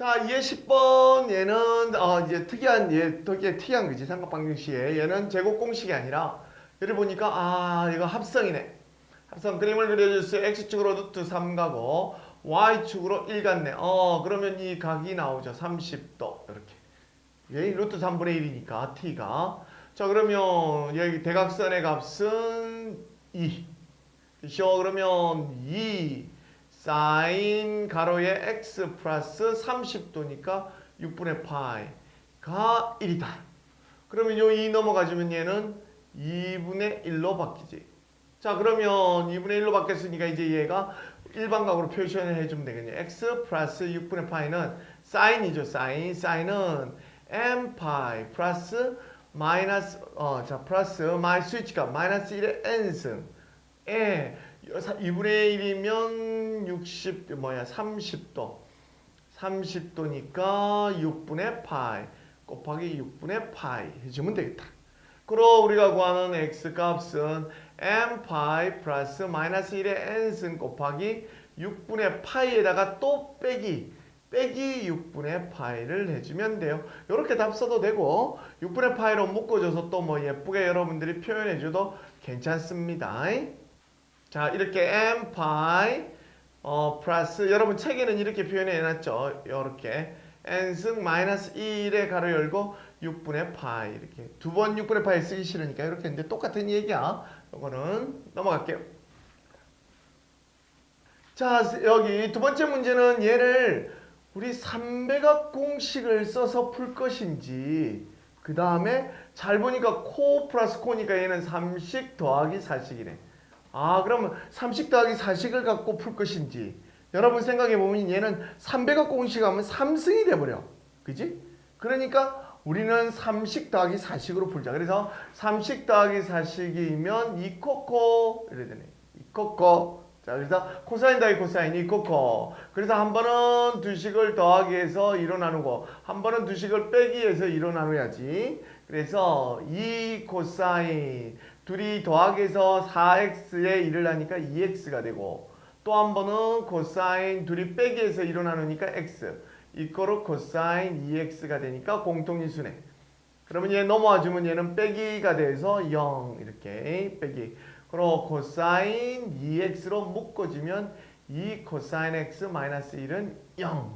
자, 얘 10번 얘는 어 이제 특이한 얘 되게 특이한 거지 삼각방정식에 얘는 제곱 공식이 아니라 얘를 보니까 아 이거 합성이네. 합성 그림을 그려줬어요. x축으로 루트 3 가고 y축으로 1 같네. 어 그러면 이 각이 나오죠. 30도 이렇게. 얘 루트 3분의 1이니까 t가 자 그러면 여기 대각선의 값은 2. 그렇죠? 그러면 2 사인 가로의 x 플러스 30도니까 6분의 파이가 1이다. 그러면 요2 넘어가주면 얘는 2분의 1로 바뀌지. 자 그러면 2분의 1로 바뀌었으니까 이제 얘가 일반각으로 표시를 해주면 되겠네요. x 플러스 6분의 파이는 사인이죠. 사인. 사인은 m 파이 플러스 마이너스 어자 플러스 마이 스위치가 마이너스 1의 n승 에 2분의 1이면 60 뭐야 30도 30도니까 6분의 파이 곱하기 6분의 파이 해주면 되겠다. 그럼 우리가 구하는 x 값은 m 파이 플러스 마이너스 1의 n승 곱하기 6분의 파이에다가 또 빼기 빼기 6분의 파이를 해주면 돼요. 이렇게 답 써도 되고 6분의 파이로 묶어줘서 또 뭐 예쁘게 여러분들이 표현해줘도 괜찮습니다. 자 이렇게 m 파이 어 플러스 여러분 책에는 이렇게 표현해 놨죠. 이렇게 n승 마이너스 1의 가로 열고 6분의 파이 이렇게 두 번 6분의 파이 쓰기 싫으니까 이렇게 했는데 똑같은 얘기야. 이거는 넘어갈게요. 자 여기 두 번째 문제는 얘를 우리 삼배각 공식을 써서 풀 것인지 그 다음에 잘 보니까 코 플러스 코니까 얘는 3식 더하기 4식이네. 아 그러면 3식 더하기 4식을 갖고 풀 것인지 여러분 생각해 보면 얘는 3배각 공식 하면 3승이 돼버려. 그지? 그러니까 우리는 3식 더하기 4식으로 풀자. 그래서 3식 더하기 4식이면 2코코 이래 되네. 2코코 자, 그래서 코사인 더하기 코사인 이 코코. 그래서 한 번은 두 식을 더하기 해서 2로 나누고 한 번은 두 식을 빼기 해서 2로 나눠야지. 그래서 2 코사인 둘이 더하기 해서 4x에 1을 하니까 2x가 되고 또 한 번은 코사인 둘이 빼기 해서 2로 나누니까 x 이거로 코사인 2x가 되니까 공통인수네. 그러면 얘 넘어와 주면 얘는 빼기가 돼서 0 이렇게 빼기. 그리고 코사인 2x로 묶어주면 2 코사인 x 마이너스 1은 0.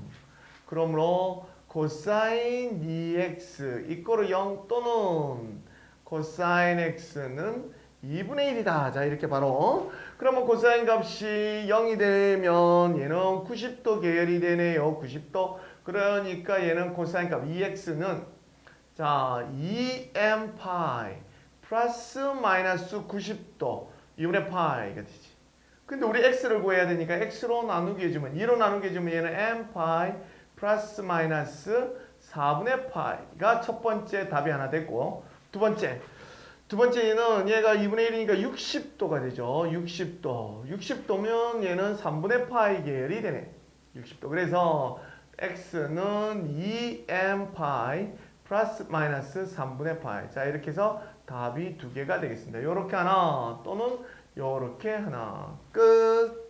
그러므로 코사인 2x 이거로 0 또는 코사인 x는 2분의 1이다. 자 이렇게 바로 그러면 코사인 값이 0이 되면 얘는 90도 계열이 되네요. 90도 그러니까 얘는 코사인 값 2x는 자 2m 파이 플러스 마이너스 90도 2분의 파이가 되지. 근데 우리 x를 구해야 되니까 x로 나누기 해주면 2로 나누기 해주면 얘는 m 파이 플러스 마이너스 4분의 파이가 첫 번째 답이 하나 됐고 두 번째 두 번째는 얘가 2분의 1이니까 60도가 되죠. 60도. 60도면 얘는 3분의 파이 계열이 되네. 60도. 그래서 x는 2m 파이 플러스 마이너스 3분의 파이. 자 이렇게 해서 답이 두 개가 되겠습니다. 요렇게 하나 또는 요렇게 하나 끝.